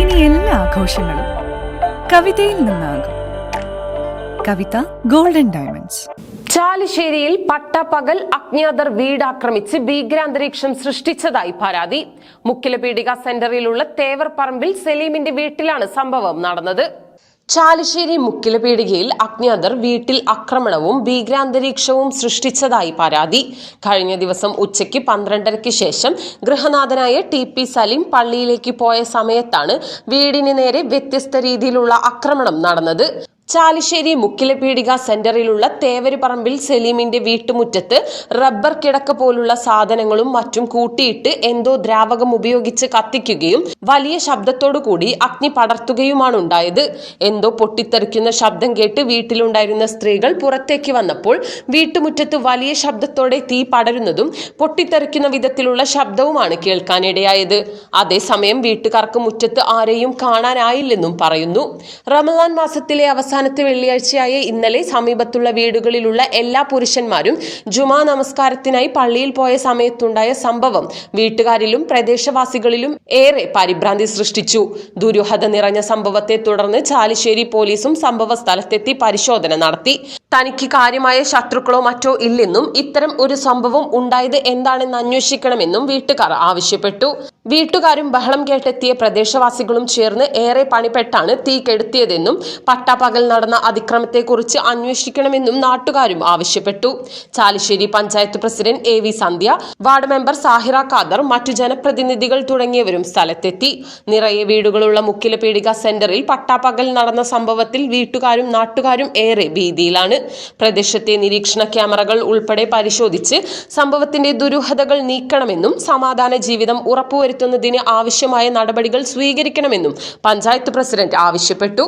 ഇനി എല്ലാ ആഘോഷങ്ങളും കവിതയിൽ നിന്നാകും. കവിത ഗോൾഡൻ ഡയമണ്ട്സ് ചാലിശ്ശേരിയിൽ പട്ടപ്പകൽ അജ്ഞാതർ വീടാക്രമിച്ച് ഭീകരാന്തരീക്ഷം സൃഷ്ടിച്ചതായി പരാതി. മുക്കിലപീടിക സെന്ററിലുള്ള തേവർപറമ്പിൽ സലീമിന്റെ വീട്ടിലാണ് സംഭവം നടന്നത്. ചാലിശ്ശേരി മുക്കിലപീടികയിൽ അജ്ഞാതർ വീട്ടിൽ ആക്രമണവും ഭീകരാന്തരീക്ഷവും സൃഷ്ടിച്ചതായി പരാതി. കഴിഞ്ഞ ദിവസം ഉച്ചയ്ക്ക് പന്ത്രണ്ടരയ്ക്ക് ശേഷം ഗൃഹനാഥനായ ടി പി സലീം പള്ളിയിലേക്ക് പോയ സമയത്താണ് വീടിന് നേരെ വ്യത്യസ്ത രീതിയിലുള്ള ആക്രമണം നടന്നത്. ചാലിശ്ശേരി മുക്കിലപീടിക സെന്ററിലുള്ള തേവരുപറമ്പിൽ സലീമിന്റെ വീട്ടുമുറ്റത്ത് റബ്ബർ കിടക്ക പോലുള്ള സാധനങ്ങളും മറ്റും കൂട്ടിയിട്ട് എന്തോ ദ്രാവകം ഉപയോഗിച്ച് കത്തിക്കുകയും വലിയ ശബ്ദത്തോടു കൂടി അഗ്നി പടർത്തുകയുമാണ് ഉണ്ടായത്. എന്തോ പൊട്ടിത്തെറിക്കുന്ന ശബ്ദം കേട്ട് വീട്ടിലുണ്ടായിരുന്ന സ്ത്രീകൾ പുറത്തേക്ക് വന്നപ്പോൾ വീട്ടുമുറ്റത്ത് വലിയ ശബ്ദത്തോടെ തീ പടരുന്നതും പൊട്ടിത്തെറിക്കുന്ന വിധത്തിലുള്ള ശബ്ദവുമാണ് കേൾക്കാനിടയായത്. അതേസമയം വീട്ടുകാർക്ക് മുറ്റത്ത് ആരെയും കാണാനായില്ലെന്നും പറയുന്നു. റമദാൻ മാസത്തിലെ അവസാനത്തെ വെള്ളിയാഴ്ചയായ ഇന്നലെ സമീപത്തുള്ള വീടുകളിലുള്ള എല്ലാ പുരുഷന്മാരും ജുമാ നമസ്കാരത്തിനായി പള്ളിയിൽ പോയ സമയത്തുണ്ടായ സംഭവം വീട്ടുകാരിലും പ്രദേശവാസികളിലും ഏറെ പരിഭ്രാന്തി സൃഷ്ടിച്ചു. ദുരൂഹത നിറഞ്ഞ സംഭവത്തെ തുടർന്ന് ചാലിശ്ശേരി പോലീസും സംഭവ സ്ഥലത്തെത്തി പരിശോധന നടത്തി. തനിക്ക് കാര്യമായ ശത്രുക്കളോ മറ്റോ ഇല്ലെന്നും ഇത്തരം ഒരു സംഭവം ഉണ്ടായത് എന്താണെന്ന് അന്വേഷിക്കണമെന്നും വീട്ടുകാർ ആവശ്യപ്പെട്ടു. വീട്ടുകാരും ബഹളം കേട്ടെത്തിയ പ്രദേശവാസികളും ചേർന്ന് ഏറെ പണിപ്പെട്ടാണ് തീ കെടുത്തിയതെന്നും പട്ടാപ്പകൽ നടന്ന അതിക്രമത്തെക്കുറിച്ച് അന്വേഷിക്കണമെന്നും നാട്ടുകാരും ആവശ്യപ്പെട്ടു. Chalissery panchayat president A V Sandhya ward member Sahira Khader മറ്റു ജനപ്രതിനിധികൾ തുടങ്ങിയവരും സ്ഥലത്തെത്തി. നിറയെ വീടുകളുള്ള മുക്കില പീഡിക സെന്ററിൽ പട്ടാപ്പകൽ നടന്ന സംഭവത്തിൽ വീട്ടുകാരും നാട്ടുകാരും ഏറെ ഭീതിയിലാണ്. പ്രദേശത്തെ നിരീക്ഷണ ക്യാമറകൾ ഉൾപ്പെടെ പരിശോധിച്ച് സംഭവത്തിന്റെ ദുരൂഹതകൾ നീക്കണമെന്നും സമാധാന ജീവിതം ഉറപ്പുവരുത്തുന്നതിന് ആവശ്യമായ നടപടികൾ സ്വീകരിക്കണമെന്നും പഞ്ചായത്ത് പ്രസിഡന്റ് ആവശ്യപ്പെട്ടു